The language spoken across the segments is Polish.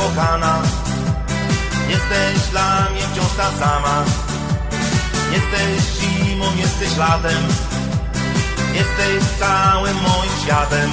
moja ukochana. Jesteś dla mnie wciąż ta sama. Jesteś zimą, jesteś latem. Jesteś całym moim światem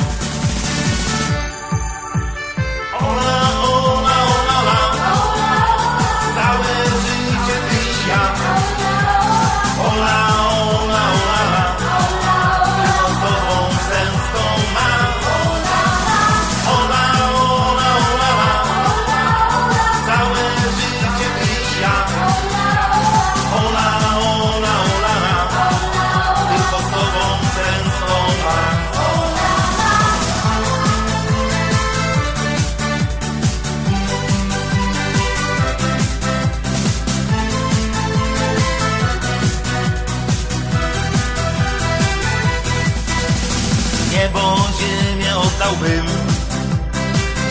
ziemię oddałbym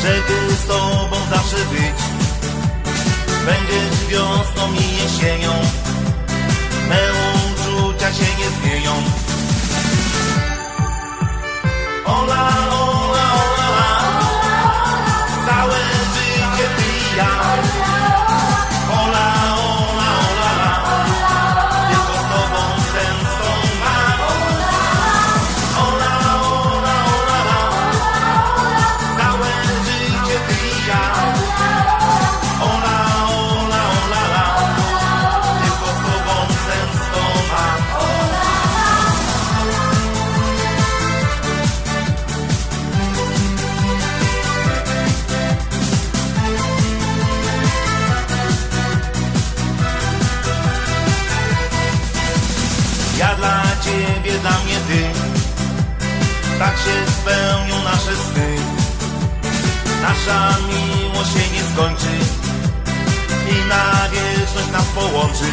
Żeby z tobą zawsze być. Będziesz wiosną i jesienią Me uczucia się nie zmienią Ja dla ciebie, dla mnie ty. Tak się spełnią nasze sny. Nasza miłość się nie skończy I na wieczność nas połączy